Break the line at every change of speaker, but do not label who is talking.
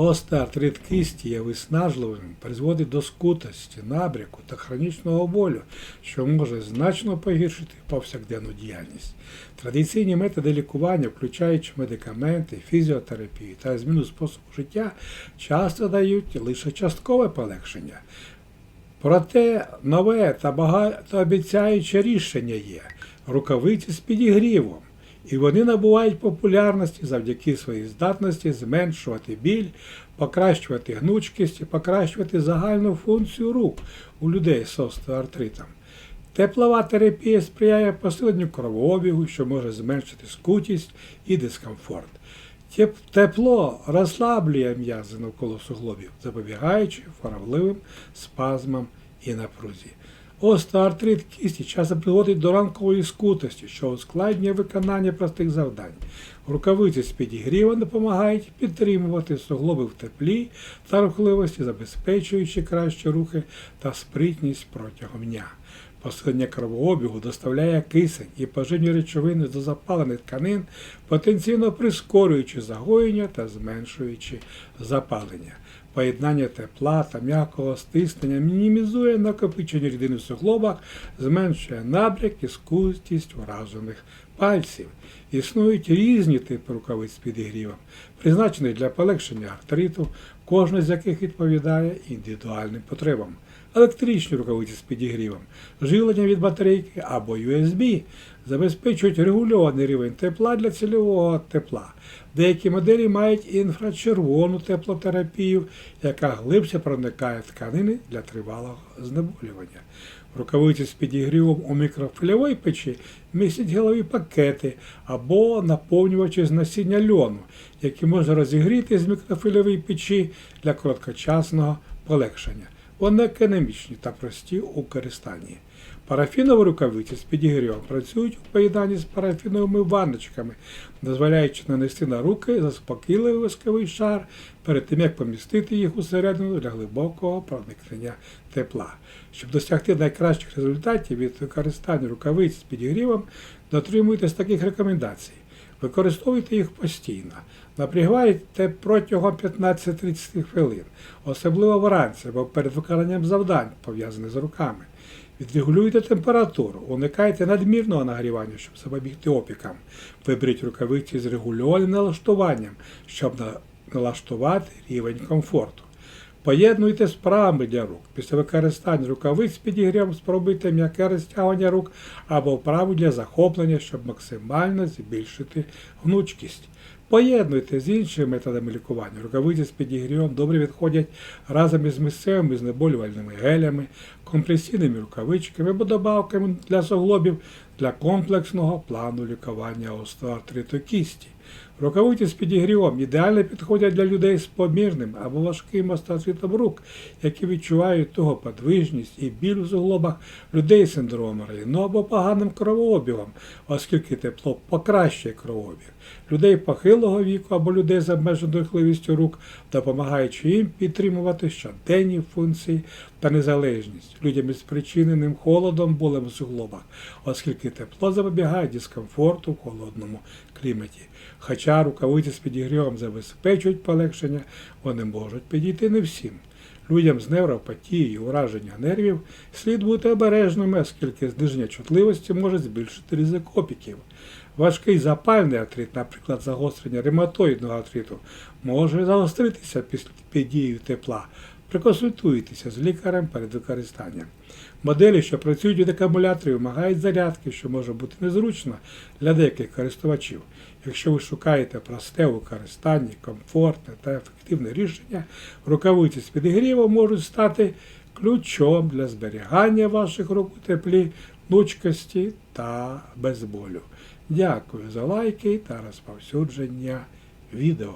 Остеоартрит кисті є виснажливим, призводить до скутості, набряку та хронічного болю, що може значно погіршити повсякденну діяльність. Традиційні методи лікування, включаючи медикаменти, фізіотерапію та зміну способу життя, часто дають лише часткове полегшення. Проте нове та багатообіцяюче рішення є рукавиці з підігрівом, і вони набувають популярності завдяки своїй здатності зменшувати біль, покращувати гнучкість і покращувати загальну функцію рук у людей з остеоартритом. Теплова терапія сприяє посиленню кровообігу, що може зменшити скутість і дискомфорт. Тепло розслаблює м'язи навколо суглобів, запобігаючи хворобливим спазмам і напрузі. Остеоартрит кісті часто приводить до ранкової скутості, що ускладнює виконання простих завдань. Рукавиці з підігрівом допомагають підтримувати суглоби в теплі та рухливості, забезпечуючи кращі рухи та спритність протягом дня. Посилення кровообігу доставляє кисень і поживні речовини до запалених тканин, потенційно прискорюючи загоєння та зменшуючи запалення. Поєднання тепла та м'якого стиснення мінімізує накопичення рідини в суглобах, зменшує набряк і скутість вражених пальців. Існують різні типи рукавиць з підігрівом, призначені для полегшення артриту, кожна з яких відповідає індивідуальним потребам. Електричні рукавиці з підігрівом, живлення від батарейки або USB забезпечують регульований рівень тепла для цільового тепла. Деякі моделі мають інфрачервону теплотерапію, яка глибше проникає в тканини для тривалого знеболювання. Рукавиці з підігрівом у мікрофильовій печі містять гелові пакети або наповнювачі з насіння льону, які можна розігріти з мікрофильової печі для короткочасного полегшення. Вони економічні та прості у користанні. Парафінові рукавиці з підігрівом працюють у поєднанні з парафіновими ванночками, дозволяючи нанести на руки заспокійливий восковий шар перед тим, як помістити їх усередину для глибокого проникнення тепла. Щоб досягти найкращих результатів від використання рукавиць з підігрівом, дотримуйтесь таких рекомендацій. Використовуйте їх постійно. Напрягайте протягом 15-30 хвилин, особливо вранці або перед виконанням завдань, пов'язаних з руками. Відрегулюйте температуру, уникайте надмірного нагрівання, щоб запобігти опікам. Виберіть рукавиці з регульованим налаштуванням, щоб налаштувати рівень комфорту. Поєднуйте з вправами для рук. Після використання рукавиць з підігрівом спробуйте м'яке розтягування рук або вправу для захоплення, щоб максимально збільшити гнучкість. Поєднуйте з іншими методами лікування. Рукавиці з підігрівом добре відходять разом із місцевими знеболювальними гелями, компресійними рукавичками або добавками для суглобів для комплексного плану лікування остеоартриту кісті. Рукавиці з підігрівом ідеально підходять для людей з помірним або важким остеоартритом рук, які відчувають того подвижність і біль у суглобах людей з синдромом Рейно або поганим кровообігом, оскільки тепло покращує кровообіг. Людей похилого віку або людей з обмеженою рухливістю рук, допомагаючи їм підтримувати щоденні функції та незалежність людям із спричиненим холодом, болем у суглобах, оскільки тепло запобігає дискомфорту в холодному кліматі. Хоча рукавиці з підігрівом забезпечують полегшення, вони можуть підійти не всім. Людям з невропатією, ураження нервів слід бути обережними, оскільки зниження чутливості може збільшити ризик опіків. Важкий запальний артрит, наприклад, загострення ревматоїдного артриту, може загостритися під дією тепла. Проконсультуйтеся з лікарем перед використанням. Моделі, що працюють від акумуляторів, вимагають зарядки, що може бути незручно для деяких користувачів. Якщо ви шукаєте просте у використанні, комфортне та ефективне рішення, рукавиці з підігрівом можуть стати ключом для зберігання ваших рук у теплі, гнучкості та без болю. Дякую за лайки та розповсюдження відео.